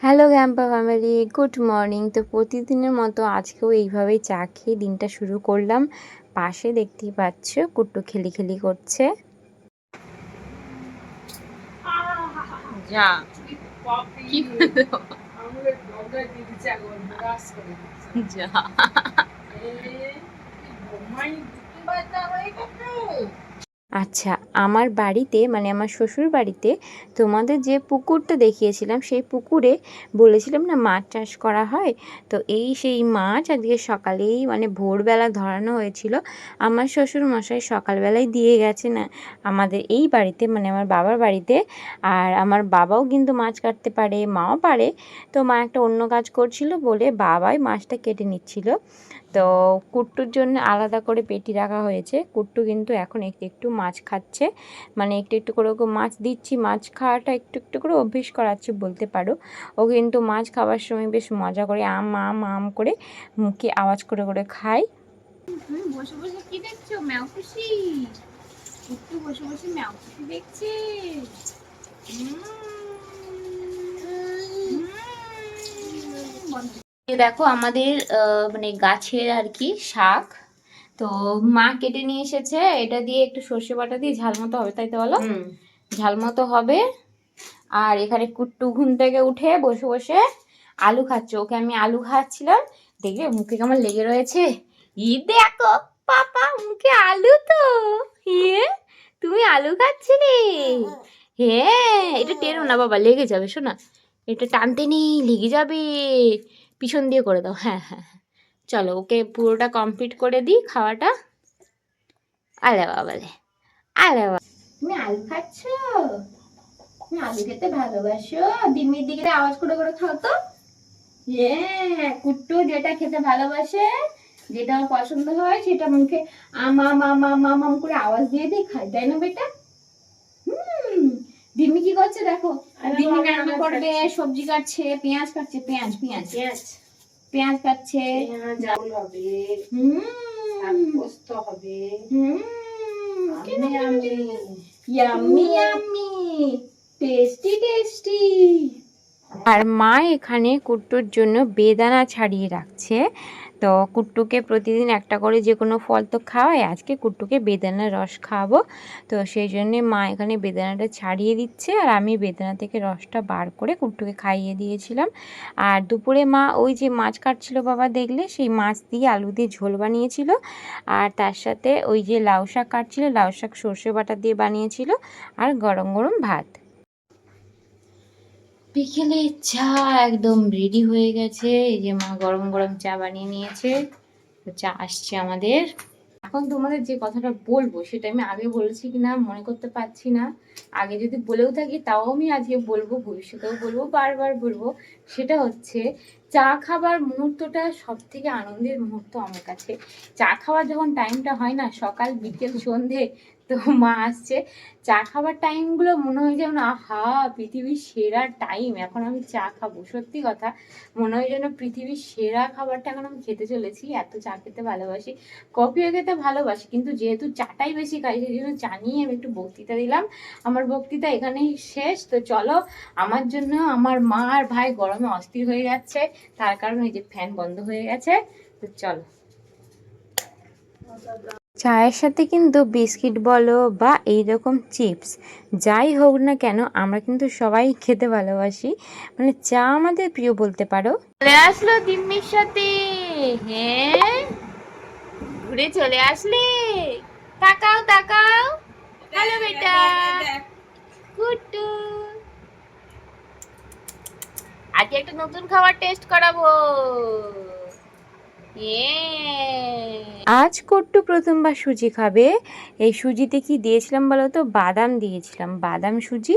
Hello Gampa family good morning তো প্রতিদিনের মতো আজকেও এইভাবেই চা খেয়ে দিনটা শুরু করলাম। পাশে দেখতেই পাচ্ছ কুট্টু খেলি খেলি করছে। যা। আচ্ছা আমার বাড়িতে মানে আমার শ্বশুর বাড়িতে তোমাদের যে পুকুরটা দেখিয়েছিলাম, সেই পুকুরে বলেছিলাম না মাছ চাষ করা হয়? তো এই সেই মাছ আজকে সকালেই মানে ভোরবেলা ধরানো হয়েছিল। আমার শ্বশুর মশাই সকালবেলায় দিয়ে গেছে না আমাদের এই বাড়িতে মানে আমার বাবার বাড়িতে। আর আমার বাবাও কিন্তু মাছ কাটতে পারে, মাও পারে। তো মা একটা অন্য কাজ করছিল বলে বাবাই মাছটা কেটে নিচ্ছিল। তো কুট্টুর জন্য আলাদা করে পেটি রাখা হয়েছে। কুট্টু কিন্তু এখন একটু একটু মাছ খাচ্ছে। মানে একটু একটু করে ওকে মাছ দিচ্ছি, মাছ খাওয়াটা একটু একটু করে অভ্যেস করাচ্ছি বলতে পারো। ও কিন্তু মাছ খাওয়ার সময় বেশ মজা করে আম আম আম করে মুখে আওয়াজ করে করে খায়। দেখো আমাদের মানে গাছের আর কি শাক। তো মা কেটে নিয়ে এসেছে এটা দিয়ে একটু সর্ষে বাটা দিয়ে ঝাল মতো হবে তাই তো বলো? ঝাল মতো হবে। আর এখানে কুট্টু ঘুম থেকে উঠে বসে বসে আলু খাচ্ছে। ওকে আমি আলু খাওয়াচ্ছিলাম দেখবে মুখে কেমন লেগে রয়েছে। ই দেখো পাপা মুখে আলু তো। হে তুমি আলু খাচ্ছিলে? হ্যাঁ এটা টেরো না বাবা লেগে যাবে শোনা। এটা টানতে নেই লেগে যাবে। পিছন দিয়ে করে দাও। হ্যাঁ হ্যাঁ হ্যাঁ। চলো, ওকে পুরোটা কমপ্লিট করে দিই খাওয়াটা। আলে বাবালে আলে বাবা। তুমি আলু খাচ্ছ? আলু খেতে ভালোবাসো? দিকে আওয়াজ করে করে খাও তো। কুট্টু যেটা খেতে ভালোবাসে, যেটা আমার পছন্দ হয়, সেটা মুখে আমা করে আওয়াজ দিয়ে দিয়ে খায়। তাই না বেটা? হুম, ডিমি কি দেখো ডিমি রান্না করবে? সবজি কাটছে পেঁয়াজ কাটছে পেঁয়াজ পেঁয়াজ। পেঁয়াজ। কাটছে। হুম। হুম। Yummy yummy. Tasty tasty. আর মা এখানে কুট্টুর জন্য বেদানা ছাড়িয়ে রাখছে। তো কুট্টুকে প্রতিদিন একটা করে যে কোনো ফল তো খাওয়াই, আজকে কুট্টুকে বেদানার রস খাওয়াবো। তো সেই জন্যে মা এখানে বেদানাটা ছাড়িয়ে দিচ্ছে আর আমি বেদানা থেকে রসটা বার করে কুট্টুকে খাইয়ে দিয়েছিলাম। আর দুপুরে মা ওই যে মাছ কাটছিল বাবা দেখলে, সেই মাছ দিয়ে আলু দিয়ে ঝোল বানিয়েছিল। আর তার সাথে ওই যে লাউ শাক কাটছিল, লাউ শাক সর্ষে বাটা দিয়ে বানিয়েছিল আর গরম গরম ভাত। বিকেলে চা একদম রেডি হয়ে গেছে। এই যে মা গরম গরম চা বানিয়ে নিয়েছে। তো চা আসছে আমাদের। এখন তোমাদের যে কথাটা বলব, সেটা আমি আগে বলেছি কিনা মনে করতে পারছি না। আগে যদি বলেও থাকি, তাও আমি আজকে বলব, ভবিষ্যতেও বলব, বারবার বলব। সেটা হচ্ছে, চা খাবার মুহূর্তটা সব থেকে আনন্দের মুহূর্ত আমার কাছে। চা খাওয়ার যখন টাইমটা হয় না, সকাল, বিকেল, সন্ধে তো মা আসছে। চা খাবার টাইমগুলো মনে হয় যেন, আহা, পৃথিবীর সেরা টাইম এখন আমি চা খাব, সত্যি কথা। মনে হয় যেন পৃথিবীর সেরা খাবারটা এখন আমি খেতে চলেছি। এত চা খেতে ভালোবাসি। কফিও খেতে ভালোবাসি, কিন্তু যেহেতু চাটাই বেশি খাই, সেই জন্য চা নিয়ে আমি একটু বক্তৃতা দিলাম। আমার বক্তৃতা এখানেই শেষ। তো চলো, আমার জন্য আমার মা আর ভাই গরমে অস্থির হয়ে যাচ্ছে। তার কারণে এই যে ফ্যান বন্ধ হয়ে গেছে। তো চলো। চায়ের সাথে কিন্তু বিস্কিট বলো বা এই রকম চিপস, যাই হোক না কেন, আমরা কিন্তু সবাই খেতে ভালোবাসি। মানে চা আমাদের প্রিয় বলতে পারো। চলে আসলো দিম্মির সাথে। হ্যাঁ? ঘুরে চলে আসলে। তাকাও তাকাও। হ্যালো বেটা। গুট্টু আজকে একটা নতুন খাবার টেস্ট করাবো। আজ কট্টু প্রথমবার সুজি খাবে। এই সুজিতে কি দিয়েছিলাম বলো তো? বাদাম দিয়েছিলাম, বাদাম সুজি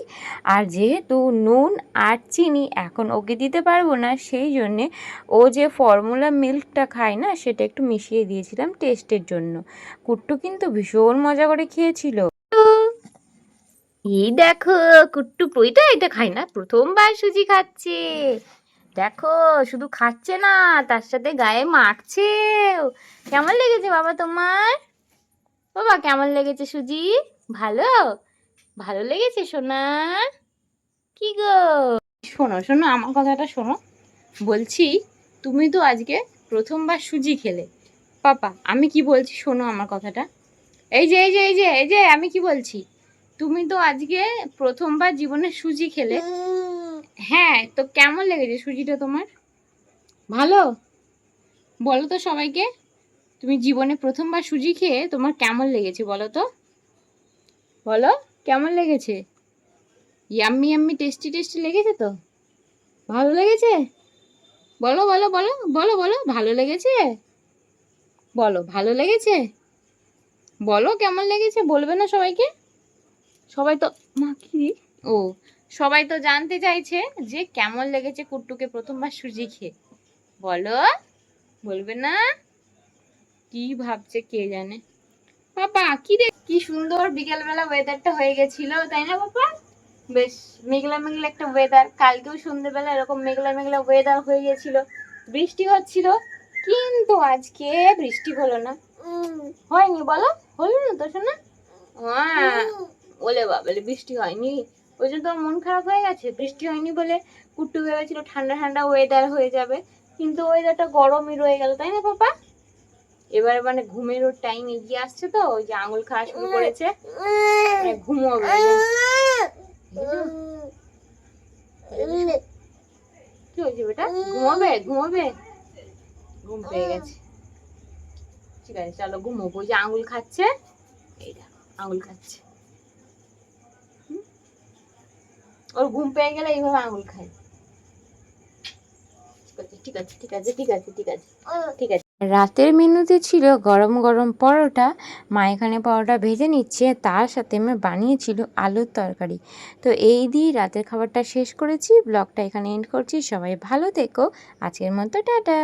আর যেহেতু নুন আর চিনি এখন ওকে দিতে পারব না, সেই জন্যে ও যে ফর্মুলা মিল্কটা খায় না, সেটা একটু মিশিয়ে দিয়েছিলাম টেস্টের জন্য। কুট্টু কিন্তু ভীষণ মজা করে খেয়েছিল। এই দেখো, কুট্টু পইটা এটা খায় না, প্রথমবার সুজি খাচ্ছে। দেখো শুধু খাচ্ছে না তার সাথে গায়ে মাখছে কেমন লেগেছে বাবা তোমার? বাবা কেমন লেগেছে সুজি? ভালো? ভালো লেগেছে সোনা কি গো? শোনো শোনো আমার কথাটা শোনো। বলছি তুমি তো আজকে প্রথমবার সুজি খেলে। পাপা আমি কি বলছি শোনো আমার কথাটা। এই যে এই যে এই যে এই যে আমি কি বলছি? তুমি তো আজকে প্রথমবার জীবনে সুজি খেলে। হ্যাঁ তো কেমন লেগেছে সুজিটা তোমার? ভালো। বলো তো সবাইকে তুমি জীবনে প্রথমবার সুজি খেয়ে তোমার কেমন লেগেছে বলো তো? বলো কেমন লেগেছে? ইয়াম্মি ইয়াম্মি টেস্টি টেস্টি লেগেছে তো? ভালো লেগেছে? বলো বলো বলো বলো বলো ভালো লেগেছে? বলো ভালো লেগেছে? বলো কেমন লেগেছে? বলবে না সবাইকে? সবাই তো মা কি ও সবাই তো জানতে চাইছে যে কেমন লেগেছে কুট্টুকে প্রথমবার সুজি খেয়ে। বলো বলবে না? কি ভাবছে কে জানে? পাপা কি রে? কি সুন্দর বিকেলবেলা ওয়েদারটা হয়ে গেছিল তাই না পাপা? বেশ মেঘলা মেঘলা একটা ওয়েদার কালকেও সন্ধ্যেবেলা এরকম মেঘলা মেঘলা ওয়েদার হয়ে গেছিল। বৃষ্টি হচ্ছিল কিন্তু আজকে বৃষ্টি হলো না। হয়নি বলো? হলো না তো শোনা? ওলে বাবলে বৃষ্টি হয়নি। ওই জন্য তোমার মন খারাপ হয়ে গেছে? বৃষ্টি হয়নি বলে কুট্টু ভেবেছিল ঠান্ডা ঠান্ডা ওয়েদার হয়ে যাবে। কিন্তু ওয়েদারটা গরমই রয়ে গেল, তাই না পাপা? এবার মানে ঘুমেরও টাইম এগিয়ে আসছে তো, ওই যে আঙুল খাওয়া শুরু করেছে। মানে ঘুমোবে কি হয়েছে বেটা? ঘুমাবে ঘুমাবে? ঘুম পেয়ে গেছে। ঠিক আছে, চলো ঘুমোবো। যে আঙুল খাচ্ছে এইটা আঙুল খাচ্ছে হুম? ওর ঘুম পেয়ে গেলে এইভাবে আঙুল খায়। ঠিক আছে ঠিক আছে ঠিক আছে ঠিক আছে ঠিক আছে। রাতের মেনুতে ছিল গরম গরম পরোটা, মা এখানে পরোটা ভেজে নিচ্ছে, তার সাথে আমি বানিয়েছিল আলুর তরকারি। তো এই দিয়ে রাতের খাবারটা শেষ করেছি, ব্লগটা এখানে এন্ড করছি, সবাই ভালো থেকো, আজকের মতো টাটা।